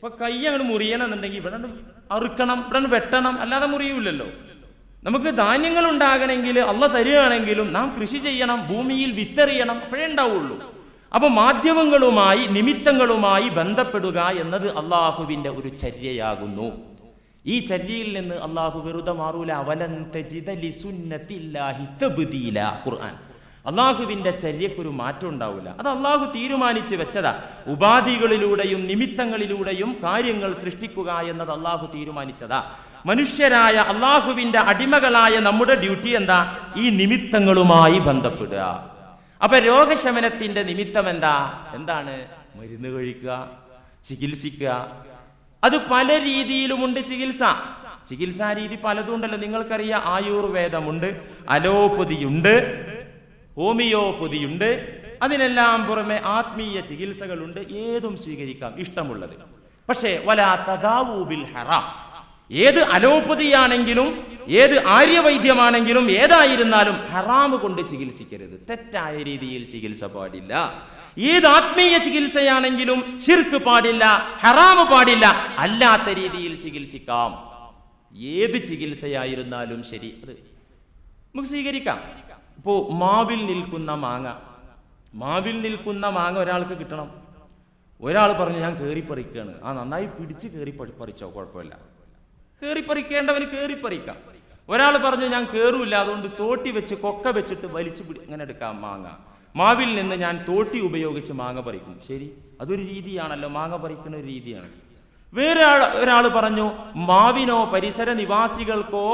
ഇപ്പൊ കൈ അങ്ങോട്ട് മുറിയണമെന്നുണ്ടെങ്കിൽ ഇവിടെ അറുക്കണം ഇവിടെ വെട്ടണം അല്ലാതെ മുറിയൂലല്ലോ നമുക്ക് ധാന്യങ്ങൾ ഉണ്ടാകണമെങ്കിൽ അള്ള തരികയാണെങ്കിലും നാം കൃഷി ചെയ്യണം ഭൂമിയിൽ വിത്തെറിയണം അപ്പോഴേ ഉണ്ടാവുള്ളൂ. അപ്പൊ മാധ്യമങ്ങളുമായി നിമിത്തങ്ങളുമായി ബന്ധപ്പെടുക എന്നത് അള്ളാഹുവിന്റെ ഒരു ചര്യയാകുന്നു. ഈ ചര്യയിൽ നിന്ന് അള്ളാഹു വെറുതെ മാറൂല. അവലൻ തജിദ ഖുർആാൻ ഖുർആൻ. അള്ളാഹുവിന്റെ ചര്യക്കൊരു മാറ്റം ഉണ്ടാവില്ല. അത് അള്ളാഹു തീരുമാനിച്ചു വെച്ചതാ. ഉപാധികളിലൂടെയും നിമിത്തങ്ങളിലൂടെയും കാര്യങ്ങൾ സൃഷ്ടിക്കുക എന്നത് അള്ളാഹു തീരുമാനിച്ചതാ. മനുഷ്യരായ അള്ളാഹുവിന്റെ അടിമകളായ നമ്മുടെ ഡ്യൂട്ടി എന്താ? ഈ നിമിത്തങ്ങളുമായി ബന്ധപ്പെടുക. അപ്പൊ രോഗശമനത്തിന്റെ നിമിത്തം എന്താ? എന്താണ്? മരുന്ന് കഴിക്കുക ചികിത്സിക്കുക. അത് പല രീതിയിലുമുണ്ട് ചികിത്സ. ചികിത്സാ രീതി പലതും ഉണ്ടല്ലോ നിങ്ങൾക്കറിയാം ആയുർവേദമുണ്ട് അലോപ്പതിയുണ്ട് ഹോമിയോപ്പതിയുണ്ട്. അതിനെല്ലാം പുറമെ ആത്മീയ ചികിത്സകളുണ്ട്. ഏതും സ്വീകരിക്കാം. ഇഷ്ടമുള്ളത്. പക്ഷേ വലാ തദാവൂബിൽ ഹറാം. ഏത് അലോപ്പതിയാണെങ്കിലും ഏത് ആര്യവൈദ്യമാണെങ്കിലും ഏതായിരുന്നാലും ഹറാമ് കൊണ്ട് ചികിത്സിക്കരുത്. തെറ്റായ രീതിയിൽ ചികിത്സ പാടില്ല. ഏത് ആത്മീയ ചികിത്സയാണെങ്കിലും ഷിർക്ക് പാടില്ല ഹറാമ് പാടില്ല അല്ലാത്ത രീതിയിൽ ചികിത്സിക്കാം. ഏത് ചികിത്സയായിരുന്നാലും ശരി. അത് നമുക്ക് സ്വീകരിക്കാം. ഇപ്പോ മാവിൽ നിൽക്കുന്ന മാങ്ങ. മാവിൽ നിൽക്കുന്ന മാങ്ങ ഒരാൾക്ക് കിട്ടണം. ഒരാൾ പറഞ്ഞു ഞാൻ കയറിപ്പറിക്കുകയാണ് ആ നന്നായി പിടിച്ച് കയറി പറി പറിച്ചോ കുഴപ്പമില്ല. കയറിപ്പറിക്കേണ്ടവന് കയറിപ്പറിക്കാം ഒരാൾ പറഞ്ഞു ഞാൻ കയറൂല അതുകൊണ്ട് തോട്ടി വെച്ച് കൊക്ക വെച്ചിട്ട് വലിച്ചു പിടി അങ്ങനെ എടുക്കാം മാങ്ങ. മാവിൽ നിന്ന് ഞാൻ തോട്ടി ഉപയോഗിച്ച് മാങ്ങ പറിക്കും. ശരി അതൊരു രീതിയാണല്ലോ മാങ്ങ പറിക്കുന്ന ഒരു രീതിയാണ്. വേറെ ഒരാൾ പറഞ്ഞു മാവിനോ പരിസര നിവാസികൾക്കോ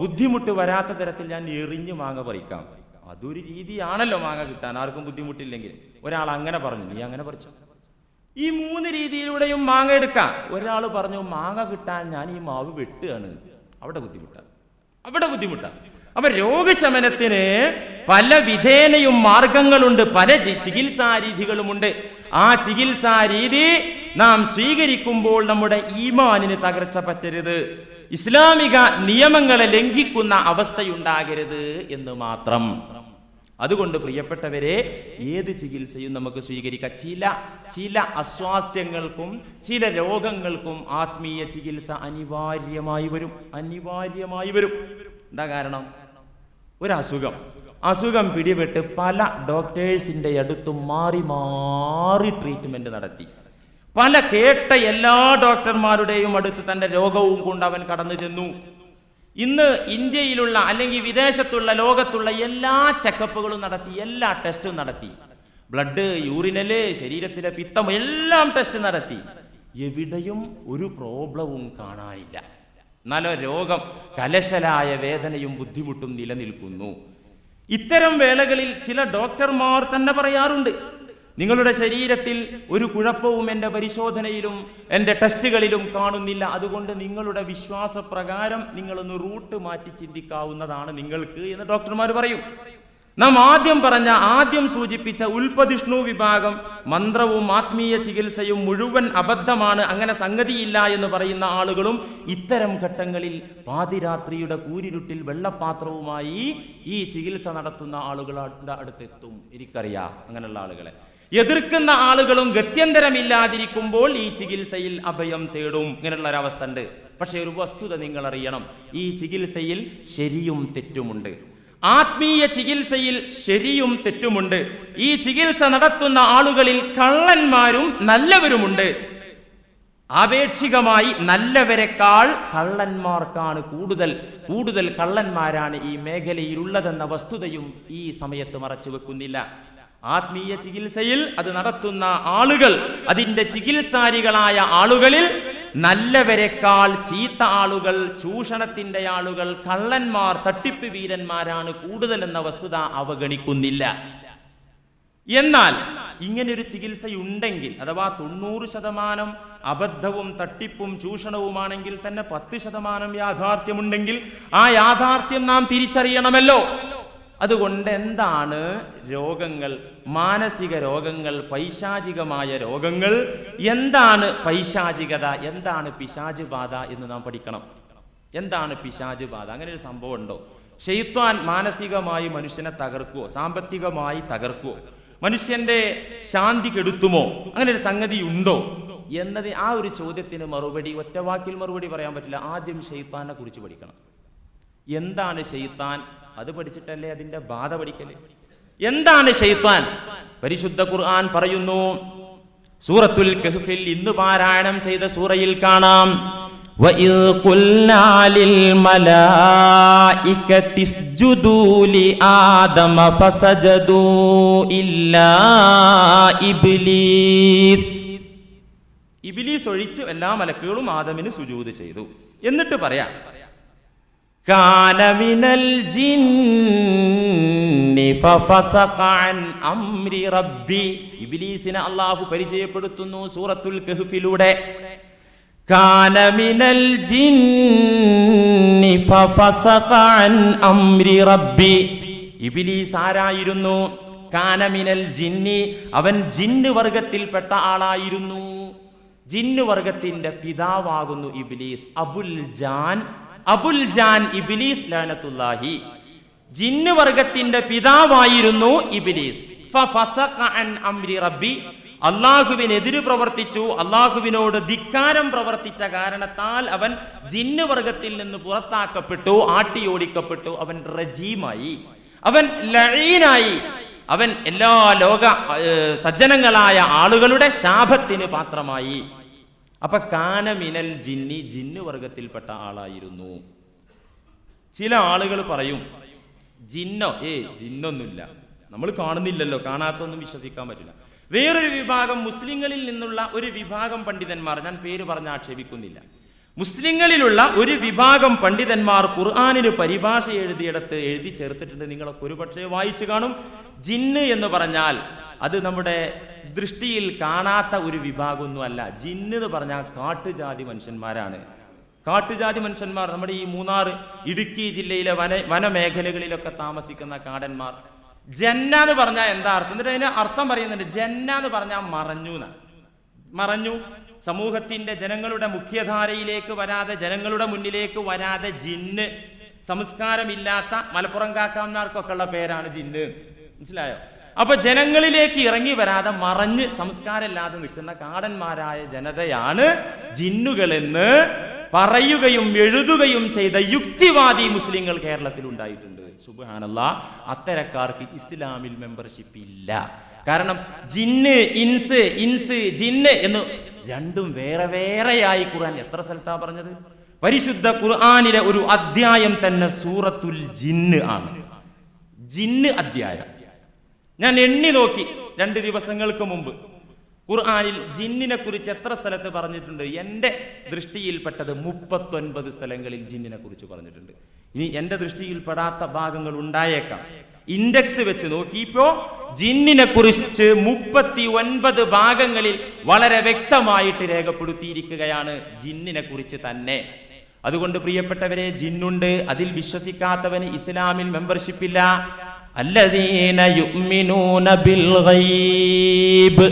ബുദ്ധിമുട്ട് വരാത്ത തരത്തിൽ ഞാൻ എറിഞ്ഞ് മാങ്ങ പറിക്കാം. അതൊരു രീതിയാണല്ലോ മാങ്ങ കിട്ടാൻ. ആർക്കും ബുദ്ധിമുട്ടില്ലെങ്കിൽ. ഒരാൾ അങ്ങനെ പറഞ്ഞു നീ അങ്ങനെ പറിച്ചു? ഈ മൂന്ന് രീതിയിലൂടെയും മാങ്ങ എടുക്കാം. ഒരാൾ പറഞ്ഞു മാങ്ങ കിട്ടാൻ ഞാൻ ഈ മാവ് വെട്ടുകയാണ്. അവിടെ ബുദ്ധിമുട്ടാണ്. അവിടെ ബുദ്ധിമുട്ടാണ്. അപ്പൊ രോഗശമനത്തിന് പല വിധേനയും മാർഗങ്ങളുണ്ട്. പല ചികിത്സാരീതികളുമുണ്ട് ചികിത്സാ രീതികളുമുണ്ട്. ആ ചികിത്സാ രീതി നാം സ്വീകരിക്കുമ്പോൾ നമ്മുടെ ഈമാനിന് തകർച്ച പറ്റരുത്. ഇസ്ലാമിക നിയമങ്ങളെ ലംഘിക്കുന്ന അവസ്ഥയുണ്ടാകരുത് എന്ന് മാത്രം. അതുകൊണ്ട് പ്രിയപ്പെട്ടവരെ ഏത് ചികിത്സയും നമുക്ക് സ്വീകരിക്കാം. ചില ചില അസ്വാസ്ഥ്യങ്ങൾക്കും ചില രോഗങ്ങൾക്കും ആത്മീയ ചികിത്സ അനിവാര്യമായി വരും. അനിവാര്യമായി വരും. എന്താ കാരണം? ഒരു അസുഖം അസുഖം പിടിപെട്ട് പല ഡോക്ടേഴ്സിന്റെ അടുത്തും മാറി മാറി ട്രീറ്റ്മെന്റ് നടത്തി. പല കേട്ട എല്ലാ ഡോക്ടർമാരുടെയും അടുത്ത് തന്റെ രോഗവും കൊണ്ട് അവൻ കടന്നു ചെന്നു. ഇന്ന് ഇന്ത്യയിലുള്ള അല്ലെങ്കിൽ വിദേശത്തുള്ള ലോകത്തുള്ള എല്ലാ ചെക്കപ്പുകളും നടത്തി എല്ലാ ടെസ്റ്റും നടത്തി. ബ്ലഡ് യൂറിനൽ ശരീരത്തിലെ പിത്തം എല്ലാം ടെസ്റ്റ് നടത്തി. എവിടെയും ഒരു പ്രോബ്ലവും കാണാനില്ല. എന്നാലോ രോഗം കലശലായ വേദനയും ബുദ്ധിമുട്ടും നിലനിൽക്കുന്നു. ഇത്തരം വേളകളിൽ ചില ഡോക്ടർമാർ തന്നെ പറയാറുണ്ട് നിങ്ങളുടെ ശരീരത്തിൽ ഒരു കുഴപ്പവും എന്റെ പരിശോധനയിലും എന്റെ ടെസ്റ്റുകളിലും കാണുന്നില്ല. അതുകൊണ്ട് നിങ്ങളുടെ വിശ്വാസപ്രകാരം നിങ്ങളൊന്ന് റൂട്ട് മാറ്റി ചിന്തിക്കാവുന്നതാണ് നിങ്ങൾക്ക് എന്ന് ഡോക്ടർമാർ പറയും. നാം ആദ്യം പറഞ്ഞ ആദ്യം സൂചിപ്പിച്ച ഉൽപ്പതിഷ്ണു വിഭാഗം മന്ത്രവും ആത്മീയ ചികിത്സയും മുഴുവൻ അബദ്ധമാണ് അങ്ങനെ സംഗതിയില്ല എന്ന് പറയുന്ന ആളുകളും ഇത്തരം ഘട്ടങ്ങളിൽ പാതിരാത്രിയുടെ കൂരിരുട്ടിൽ വെള്ളപ്പാത്രവുമായി ഈ ചികിത്സ നടത്തുന്ന ആളുകളുടെ അടുത്തെത്തും. എനിക്കറിയാം അങ്ങനെയുള്ള ആളുകളെ. എതിർക്കുന്ന ആളുകളും ഗത്യന്തരമില്ലാതിരിക്കുമ്പോൾ ഈ ചികിത്സയിൽ അഭയം തേടും. ഇങ്ങനെയുള്ള ഒരവസ്ഥ ഉണ്ട് പക്ഷേ ഒരു വസ്തുത നിങ്ങൾ അറിയണം ഈ ചികിത്സയിൽ ശരിയും തെറ്റുമുണ്ട്. ആത്മീയ ചികിത്സയിൽ ശരിയും തെറ്റുമുണ്ട്. ഈ ചികിത്സ നടത്തുന്ന ആളുകളിൽ കള്ളന്മാരും നല്ലവരുമുണ്ട്. ആപേക്ഷികമായി നല്ലവരെക്കാൾ കള്ളന്മാർക്കാണ് കൂടുതൽ. കൂടുതൽ കള്ളന്മാരാണ് ഈ മേഖലയിലുള്ളതെന്ന വസ്തുതയും ഈ സമയത്ത് മറച്ചു വെക്കുന്നില്ല ആത്മീയ ചികിത്സയിൽ അത് നടത്തുന്ന ആളുകൾ അതിന്റെ ചികിത്സാരികളായ ആളുകളിൽ നല്ലവരെക്കാൾ ചീത്ത ആളുകൾ ചൂഷണത്തിന്റെ ആളുകൾ കള്ളന്മാർ തട്ടിപ്പ് വീരന്മാരാണ് കൂടുതലെന്ന വസ്തുത അവഗണിക്കുന്നില്ല. എന്നാൽ ഇങ്ങനൊരു ചികിത്സയുണ്ടെങ്കിൽ അഥവാ തൊണ്ണൂറ് ശതമാനം അബദ്ധവും തട്ടിപ്പും ചൂഷണവുമാണെങ്കിൽ തന്നെ പത്ത് ശതമാനം യാഥാർത്ഥ്യമുണ്ടെങ്കിൽ ആ യാഥാർത്ഥ്യം നാം തിരിച്ചറിയണമല്ലോ. അതുകൊണ്ട് എന്താണ് രോഗങ്ങൾ? മാനസിക രോഗങ്ങൾ പൈശാചികമായ രോഗങ്ങൾ. എന്താണ് പൈശാചികത? എന്താണ് ബാധ എന്ന് നാം പഠിക്കണം. എന്താണ് ബാധ അങ്ങനെ ഒരു സംഭവം ഉണ്ടോ? ഷെയ്ത്വാൻ മാനസികമായി മനുഷ്യനെ തകർക്കുവോ? സാമ്പത്തികമായി തകർക്കുവോ? മനുഷ്യന്റെ ശാന്തി കെടുത്തുമോ? അങ്ങനെ ഒരു സംഗതി ഉണ്ടോ? എന്നത് ആ ഒരു ചോദ്യത്തിന് മറുപടി ഒറ്റവാക്കിൽ മറുപടി പറയാൻ പറ്റില്ല. ആദ്യം ഷെയ്ത്താനെ കുറിച്ച് പഠിക്കണം. എന്താണ് ഷെയ്ത്താൻ അത് പഠിച്ചിട്ടല്ലേ അതിന്റെ ബാധ പഠിക്കല് എന്താണ് ഷെയ്ത്താൻ പരിശുദ്ധ ഖുർആൻ പറയുന്നു സൂറത്തുൽ കഹ്ഫിൽ ഇന്ന് പാരായണം ചെയ്ത സൂറയിൽ കാണാം وإذ قلنا للملائكة اسجدوا لآدم فسجدوا إلا إبليس ഇബിലീസ് ഒഴിച്ച് എല്ലാ മലക്കുകളും ആദമിന് സുജൂത് ചെയ്തു എന്നിട്ട് പറയാം കാനമിനൽ അംരി റബ്ബി. ഇബിലീസിനെ അള്ളാഹു പരിചയപ്പെടുത്തുന്നു സൂറത്തുൽ കഹ്ഫിലൂടെ. കാനമിനൽ അംരി റബ്ബി. ഇബിലീസ് ആരായിരുന്നു? കാനമിനൽ ജിന്നി. അവൻ ജിന്ന് വർഗത്തിൽപ്പെട്ട ആളായിരുന്നു. ജിന്ന് വർഗത്തിന്റെ പിതാവാകുന്നു ഇബിലീസ്. അബുൽ ജാൻ അബുൽ ജാൻ ഇബിലീസ് ലാനത്തുല്ലാഹി. ജിന്ന് വർഗത്തിന്റെ പിതാവായിരുന്നു ഇബിലീസ്. അംരി റബ്ബി. അള്ളാഹുവിനെതിര് പ്രവർത്തിച്ചു. അള്ളാഹുവിനോട് ധിക്കാരം പ്രവർത്തിച്ച കാരണത്താൽ അവൻ ജിന്ന് വർഗത്തിൽ നിന്ന് പുറത്താക്കപ്പെട്ടു ആട്ടിയോടിക്കപ്പെട്ടു. അവൻ റജീമായി. അവൻ ലഴീനായി. അവൻ എല്ലാ ലോക സജ്ജനങ്ങളായ ആളുകളുടെ ശാപത്തിന് പാത്രമായി. അപ്പൊ കാനമിനൽ ജിന്നി ജിന്ന് വർഗത്തിൽപ്പെട്ട ആളായിരുന്നു. ചില ആളുകൾ പറയും ജിന്നോ ഏ ജിന്നൊന്നുമില്ല. നമ്മൾ കാണുന്നില്ലല്ലോ കാണാത്തൊന്നും വിശ്വസിക്കാൻ പറ്റില്ല. വേറൊരു വിഭാഗം മുസ്ലിങ്ങളിൽ നിന്നുള്ള ഒരു വിഭാഗം പണ്ഡിതന്മാർ ഞാൻ പേര് പറഞ്ഞ് ആക്ഷേപിക്കുന്നില്ല. മുസ്ലിങ്ങളിലുള്ള ഒരു വിഭാഗം പണ്ഡിതന്മാർ ഖുർആാനിന് പരിഭാഷ എഴുതിയിടത്ത് എഴുതി ചേർത്തിട്ടുണ്ട്. നിങ്ങളൊക്കെ ഒരുപക്ഷെ വായിച്ചു കാണും. ജിന്ന് എന്ന് പറഞ്ഞാൽ അത് നമ്മുടെ ദൃഷ്ടിയിൽ കാണാത്ത ഒരു വിഭാഗമൊന്നും അല്ല ജിന്ന് എന്ന് പറഞ്ഞാൽ കാട്ടുജാതി മനുഷ്യന്മാരാണ്. കാട്ടുജാതി മനുഷ്യന്മാർ നമ്മുടെ ഈ മൂന്നാർ ഇടുക്കി ജില്ലയിലെ വന വനമേഖലകളിലൊക്കെ താമസിക്കുന്ന കാടന്മാർ. ജന്ന എന്ന് പറഞ്ഞാൽ എന്താ അർത്ഥം? എന്നിട്ട് അതിന് അർത്ഥം പറയുന്നുണ്ട്. ജന്ന എന്ന് പറഞ്ഞാൽ മറഞ്ഞു എന്നാണ്. മറഞ്ഞു. സമൂഹത്തിന്റെ ജനങ്ങളുടെ മുഖ്യധാരയിലേക്ക് വരാതെ ജനങ്ങളുടെ മുന്നിലേക്ക് വരാതെ ജിന്ന്. സംസ്കാരമില്ലാത്ത മലപ്പുറം കാക്കാന്മാർക്കൊക്കെ ഉള്ള പേരാണ് ജിന്ന്. മനസ്സിലായോ? അപ്പൊ ജനങ്ങളിലേക്ക് ഇറങ്ങി വരാതെ മറഞ്ഞ് സംസ്കാരമില്ലാതെ നിൽക്കുന്ന കാടന്മാരായ ജനതയാണ് ജിന്നുകളെന്ന് പറയുകയും എഴുതുകയും ചെയ്ത യുക്തിവാദി മുസ്ലിങ്ങൾ കേരളത്തിൽ ഉണ്ടായിട്ടുണ്ട്. സുബാനല്ല അത്തരക്കാർക്ക് ഇസ്ലാമിൽ മെമ്പർഷിപ്പ് ഇല്ല. കാരണം ജിന്ന് ഇൻസ് ഇൻസ് ജിന്ന് എന്ന് രണ്ടും വേറെ വേറെയായി ഖുർആൻ എത്ര സ്ഥലത്താ പറഞ്ഞത്? പരിശുദ്ധ ഖുർആാനിലെ ഒരു അധ്യായം തന്നെ സൂറത്തുൽ ജിന്ന് ആണ്. ജിന്ന് അധ്യായം. ഞാൻ എണ്ണി നോക്കി രണ്ട് ദിവസങ്ങൾക്ക് മുമ്പ്. ഖുർആാനിൽ ജിന്നിനെ കുറിച്ച് എത്ര സ്ഥലത്ത് പറഞ്ഞിട്ടുണ്ട്? എന്റെ ദൃഷ്ടിയിൽപ്പെട്ടത് മുപ്പത്തൊൻപത് സ്ഥലങ്ങളിൽ ജിന്നിനെ കുറിച്ച് പറഞ്ഞിട്ടുണ്ട്. ഇനി എന്റെ ദൃഷ്ടിയിൽപ്പെടാത്ത ഭാഗങ്ങൾ ഉണ്ടായേക്കാം. ഇൻഡെക്സ് വെച്ച് നോക്കിയപ്പോ ജിന്നിനെ കുറിച്ച് മുപ്പത്തി ഒൻപത് ഭാഗങ്ങളിൽ വളരെ വ്യക്തമായിട്ട് രേഖപ്പെടുത്തിയിരിക്കുകയാണ് ജിന്നിനെ കുറിച്ച് തന്നെ. അതുകൊണ്ട് പ്രിയപ്പെട്ടവരെ ജിന്നുണ്ട് അതിൽ വിശ്വസിക്കാത്തവന് ഇസ്ലാമിൽ മെമ്പർഷിപ്പ് ഇല്ല. അല്ലദീന ബിൽ ഗൈബ്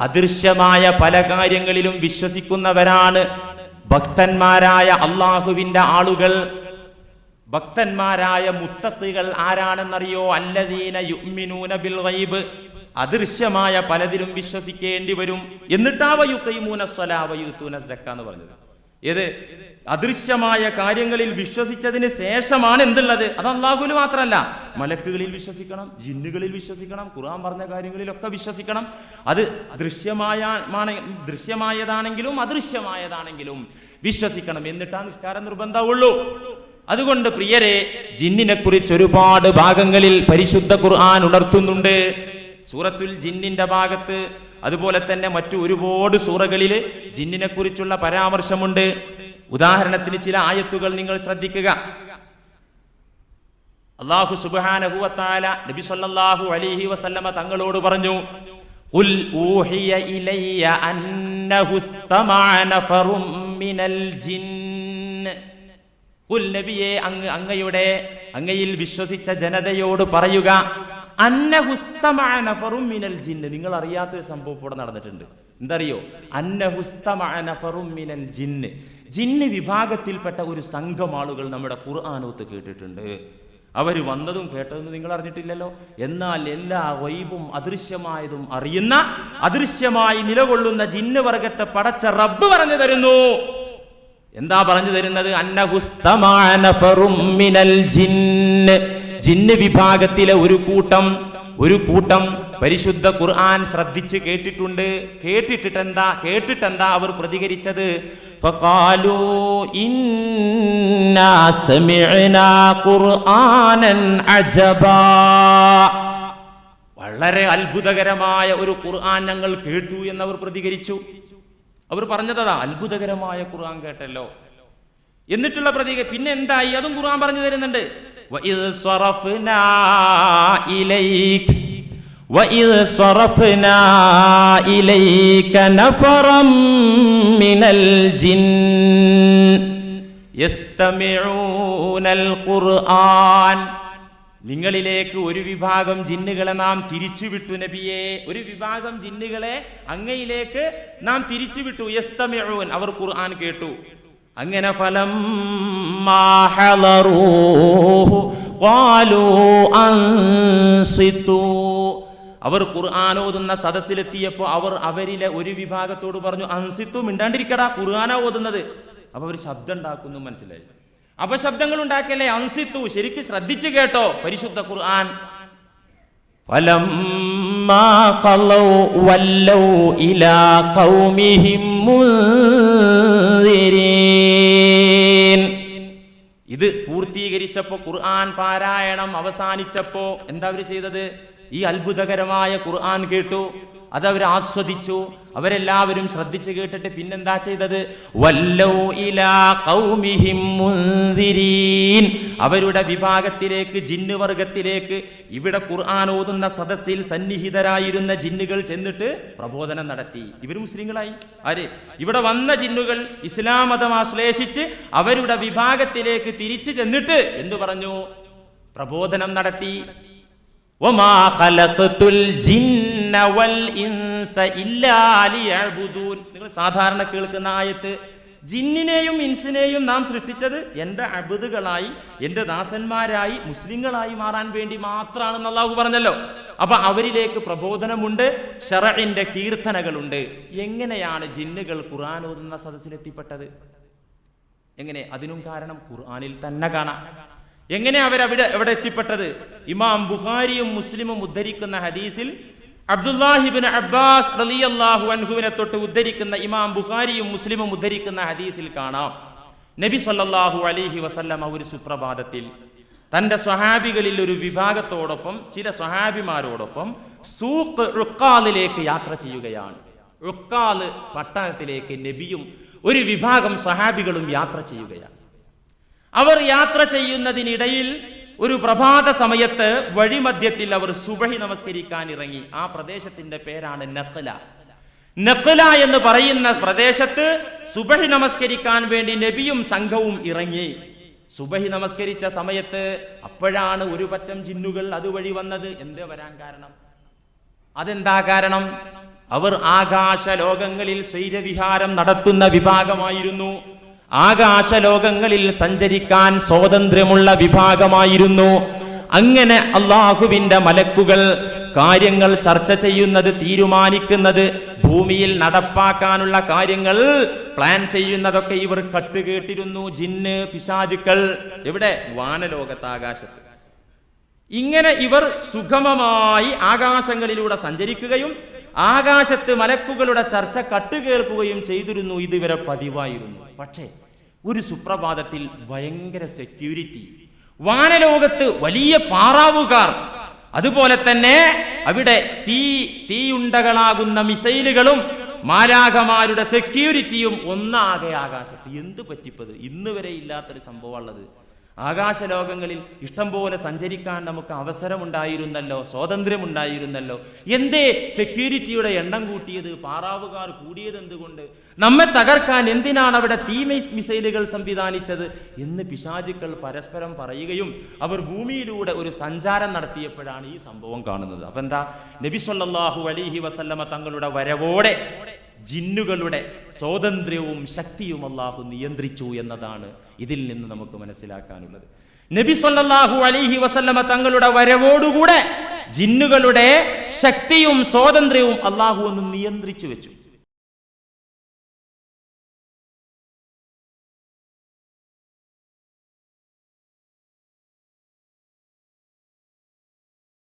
അദൃശ്യമായ പല കാര്യങ്ങളിലും വിശ്വസിക്കുന്നവരാണ് ഭക്തന്മാരായ അള്ളാഹുവിന്റെ ആളുകൾ. ഭക്തന്മാരായ മുത്തത്തുകൾ ആരാണെന്നറിയോ? അല്ലദീന യുഗ്മിനൂന ബിൽ ഗൈബ് അദൃശ്യമായ പലതിലും വിശ്വസിക്കേണ്ടി വരും. എന്നിട്ടാവ യുക്കൈമൂന സ്വലാവ യുത്തൂന സക്ക എന്ന് പറഞ്ഞത്. ഏത്? അദൃശ്യമായ കാര്യങ്ങളിൽ വിശ്വസിച്ചതിന് ശേഷമാണ് എന്തുള്ളത്? അത് അള്ളാഹുവിൽ മാത്രമല്ല. മലക്കുകളിൽ വിശ്വസിക്കണം ജിന്നുകളിൽ വിശ്വസിക്കണം ഖുർആൻ പറഞ്ഞ കാര്യങ്ങളിലൊക്കെ വിശ്വസിക്കണം. അത് ദൃശ്യമായ ദൃശ്യമായതാണെങ്കിലും അദൃശ്യമായതാണെങ്കിലും വിശ്വസിക്കണം. എന്നിട്ടാ നിസ്കാരം നിർബന്ധമുള്ളൂ. അതുകൊണ്ട് പ്രിയരെ ജിന്നിനെ കുറിച്ച് ഒരുപാട് ഭാഗങ്ങളിൽ പരിശുദ്ധ ഖുർആൻ ഉണർത്തുന്നുണ്ട്. സൂറത്തുൽ ജിന്നിന്റെ ഭാഗത്ത് അതുപോലെ തന്നെ മറ്റു ഒരുപാട് സൂറകളിൽ ജിന്നിനെ കുറിച്ചുള്ള പരാമർശമുണ്ട്. ഉദാഹരണത്തിന് ചില ആയത്തുകൾ നിങ്ങൾ ശ്രദ്ധിക്കുക. അള്ളാഹു സുബാനഹുല നബി സല്ലല്ലാഹു അലിഹി വസല്ലമ തങ്ങളോട് പറഞ്ഞു ഊഹിയ ഇലയ്യ അന്നഹു ഇസ്തമഅ നഫറും മിനൽ ജിന്ന് ഖുൽ നബിയെ അങ്ങ് അങ്ങയുടെ അങ്ങയിൽ വിശ്വസിച്ച ജനതയോട് പറയുക മിനൽ നിങ്ങൾ അറിയാത്ത ഒരു സംഭവം ഇവിടെ നടന്നിട്ടുണ്ട്. എന്തറിയോ? മിനൽ ജിന്ന്. ജിന്ന് വിഭാഗത്തിൽപ്പെട്ട ഒരു സംഘം ആളുകൾ നമ്മുടെ ഖുർആാനോത്ത് കേട്ടിട്ടുണ്ട്. അവർ വന്നതും കേട്ടതും നിങ്ങൾ അറിഞ്ഞിട്ടില്ലല്ലോ എന്നാൽ എല്ലാ വൈബും അദൃശ്യമായതും അറിയുന്ന അദൃശ്യമായി നിലകൊള്ളുന്ന ജിന്ന് വർഗത്തെ പടച്ച റബ്ബ് പറഞ്ഞു തരുന്നു. എന്താ പറഞ്ഞു തരുന്നത്? ജിന്ന് വിഭാഗത്തിലെ ഒരു കൂട്ടം ഒരു കൂട്ടം പരിശുദ്ധ ഖുർആൻ ശ്രദ്ധിച്ച് കേട്ടിട്ടുണ്ട്. കേട്ടിട്ടെന്താ കേട്ടിട്ടെന്താ അവർ പ്രതികരിച്ചത്? വളരെ അത്ഭുതകരമായ ഒരു ഖുർആൻ ഞങ്ങൾ കേട്ടു എന്നവർ പ്രതികരിച്ചു. അവർ പറഞ്ഞതാ അത്ഭുതകരമായ ഖുർആൻ കേട്ടല്ലോ എന്നിട്ടുള്ള പ്രതീക പിന്നെ എന്തായി അതും ഖുർആൻ പറഞ്ഞു തരുന്നുണ്ട് وإذ صرفنا إليك وإذ صرفنا إليك نفرا من الجن يستمعون القرآن നിങ്ങളിലേക്ക് ഒരു വിഭാഗം ജിന്നുകളെ നാം തിരിച്ചുവിട്ടു നബിയെ. ഒരു വിഭാഗം ജിന്നുകളെ അങ്ങയിലേക്ക് നാം തിരിച്ചുവിട്ടു. യസ്തമിഴവൻ അവർ ഖുർആൻ കേട്ടു. അങ്ങനെ ഫലം അവർ ഖുർആൻ ഓതുന്ന സദസ്സിലെത്തിയപ്പോൾ അവർ അവരിലെ ഒരു വിഭാഗത്തോട് പറഞ്ഞു അൻസിത്തു മിണ്ടാണ്ടിരിക്കടാ ഖുർആന ഓതുന്നത്. അപ്പോൾ അവർ ശബ്ദം ഉണ്ടാക്കുന്നു മനസ്സിലായി? അപശബ്ദങ്ങൾ ഉണ്ടാക്കിയല്ലേ അൻസിത്തു ശരിക്ക് ശ്രദ്ധിച്ചു കേട്ടോ പരിശുദ്ധ ഖുർആൻ. ഇത് പൂർത്തീകരിച്ചപ്പോ ഖുർആൻ പാരായണം അവസാനിച്ചപ്പോ എന്താ അവർ ചെയ്തത്? ഈ അത്ഭുതകരമായ ഖുർആൻ കേട്ടു. അത് അവർ ആസ്വദിച്ചു. അവരെല്ലാവരും ശ്രദ്ധിച്ചു കേട്ടിട്ട് പിന്നെന്താ ചെയ്തത്? വല്ലൗ ഇലാ മുൻദിരീൻ. അവരുടെ വിഭാഗത്തിലേക്ക് ജിന്നുവർഗത്തിലേക്ക് ഇവിടെ ഖുർആൻ ഓതുന്ന സദസ്സിൽ സന്നിഹിതരായിരുന്ന ജിന്നുകൾ ചെന്നിട്ട് പ്രബോധനം നടത്തി. ഇവർ മുസ്ലിങ്ങളായി. ആര്? ഇവിടെ വന്ന ജിന്നുകൾ ഇസ്ലാം മതം ആശ്ലേഷിച്ച് അവരുടെ വിഭാഗത്തിലേക്ക് തിരിച്ചു ചെന്നിട്ട് എന്തു പറഞ്ഞു? പ്രബോധനം നടത്തി. ഖലഖതുൽ ജിന്ന നിങ്ങൾ സാധാരണ കേൾക്കുന്ന ആയത്ത് ജിന്നിനെയും ഇൻസിനെയും നാം സൃഷ്ടിച്ചത് എന്റെ അബുദുകളായി എന്റെ ദാസന്മാരായി മുസ്ലിങ്ങളായി മാറാൻ വേണ്ടി മാത്രമാണെന്ന് അള്ളാഹു പറഞ്ഞല്ലോ. അപ്പൊ അവരിലേക്ക് പ്രബോധനമുണ്ട് ഷറഇന്റെ കീർത്തനകളുണ്ട്. എങ്ങനെയാണ് ജിന്നുകൾ ഖുർആൻ ഓതുന്ന സദസ്സിലെത്തിപ്പെട്ടത്? എങ്ങനെ? അതിനും കാരണം ഖുർആനിൽ തന്നെ കാണാം. എങ്ങനെ അവരവിടെ എവിടെ എത്തിപ്പെട്ടത്? ഇമാം ബുഖാരിയും മുസ്ലിമും ഉദ്ധരിക്കുന്ന ഹദീസിൽ അബ്ദുല്ലാഹിബിൻ അബ്ബാസ് റളിയല്ലാഹു അൻഹുവിനെ തൊട്ട് ഉദ്ധരിക്കുന്ന ഇമാം ബുഖാരിയും മുസ്ലിമും ഉദ്ധരിക്കുന്ന ഹദീസിൽ കാണാം. നബി സല്ലല്ലാഹു അലൈഹി വസല്ലമ ഒരു സുപ്രഭാതത്തിൽ തന്റെ സ്വഹാബികളിൽ ഒരു വിഭാഗത്തോടൊപ്പം ചില സ്വഹാബിമാരോടൊപ്പം സൂഖ് റുക്കാലിലേക്ക് യാത്ര ചെയ്യുകയാണ്. റുക്കാൽ പട്ടണത്തിലേക്ക് നബിയും ഒരു വിഭാഗം സ്വഹാബികളും യാത്ര ചെയ്യുകയാണ്. അവർ യാത്ര ചെയ്യുന്നതിനിടയിൽ ഒരു പ്രഭാത സമയത്ത് വഴിമധ്യത്തിൽ അവർ സുബഹി നമസ്കരിക്കാൻ ഇറങ്ങി. ആ പ്രദേശത്തിന്റെ പേരാണ് നഖല. നഖല എന്ന് പറയുന്ന പ്രദേശത്ത് സുബഹി നമസ്കരിക്കാൻ വേണ്ടി നബിയും സംഘവും ഇറങ്ങി. സുബഹി നമസ്കരിച്ച സമയത്ത് അപ്പോഴാണ് ഒരു പറ്റം ജിന്നുകൾ അതുവഴി വന്നത്. എന്തേ വരാൻ കാരണം? അതെന്താ കാരണം? അവർ ആകാശ ലോകങ്ങളിൽ സ്വൈരവിഹാരം നടത്തുന്ന വിഭാഗമായിരുന്നു. ആകാശ ലോകങ്ങളിൽ സഞ്ചരിക്കാൻ സ്വാതന്ത്ര്യമുള്ള വിഭാഗമായിരുന്നു. അങ്ങനെ അള്ളാഹുവിന്റെ മലക്കുകൾ കാര്യങ്ങൾ ചർച്ച ചെയ്യുന്നത് തീരുമാനിക്കുന്നത് ഭൂമിയിൽ നടപ്പാക്കാനുള്ള കാര്യങ്ങൾ പ്ലാൻ ചെയ്യുന്നതൊക്കെ ഇവർ കട്ടുകേട്ടിരുന്നു. ജിന്ന് പിശാചുക്കൾ എവിടെ? വാനലോകത്ത് ആകാശത്ത്. ഇങ്ങനെ ഇവർ സുഗമമായി ആകാശങ്ങളിലൂടെ സഞ്ചരിക്കുകയും ആകാശത്ത് മലക്കുകളുടെ ചർച്ച കട്ടുകേൾക്കുകയും ചെയ്തിരുന്നു. ഇതുവരെ പതിവായിരുന്നു. പക്ഷേ ഒരു സുപ്രഭാതത്തിൽ ഭയങ്കര സെക്യൂരിറ്റി വാനലോകത്ത് വലിയ പാറാവുകാർ. അതുപോലെ തന്നെ അവിടെ തീ തീയുണ്ടകളാകുന്ന മിസൈലുകളും മാലാഖമാരുടെ സെക്യൂരിറ്റിയും ഒന്നാകെ ആകാശത്ത്. എന്ത് പറ്റിപ്പത്? ഇന്ന് വരെ ഇല്ലാത്തൊരു സംഭവമുള്ളത് ആകാശലോകങ്ങളിൽ ഇഷ്ടംപോലെ സഞ്ചരിക്കാൻ നമുക്ക് അവസരമുണ്ടായിരുന്നല്ലോ സ്വാതന്ത്ര്യമുണ്ടായിരുന്നല്ലോ. എന്തേ സെക്യൂരിറ്റിയുടെ എണ്ണം കൂട്ടിയത് പാറാവുകാർ കൂടിയത് എന്തുകൊണ്ട്? നമ്മെ തകർക്കാൻ എന്തിനാണ് അവിടെ തീമൈസ് മിസൈലുകൾ സംവിധാനിച്ചത് എന്ന് പിശാചുക്കൾ പരസ്പരം പറയുകയും അവർ ഭൂമിയിലൂടെ ഒരു സഞ്ചാരം നടത്തിയപ്പോഴാണ് ഈ സംഭവം കാണുന്നത്. അപ്പൊ എന്താ നബി സല്ലാഹു അലൈഹി വസല്ലമ തങ്ങളുടെ വരവോടെ ജിന്നുകളുടെ സ്വാതന്ത്ര്യവും ശക്തിയും അള്ളാഹു നിയന്ത്രിച്ചു എന്നതാണ് ഇതിൽ നിന്ന് നമുക്ക് മനസ്സിലാക്കാനുള്ളത്. നബി സല്ലാഹു അലിഹി വസല്ലമ തങ്ങളുടെ വരവോടുകൂടെ ജിന്നുകളുടെ ശക്തിയും സ്വാതന്ത്ര്യവും അള്ളാഹു ഒന്ന് നിയന്ത്രിച്ചു വെച്ചു.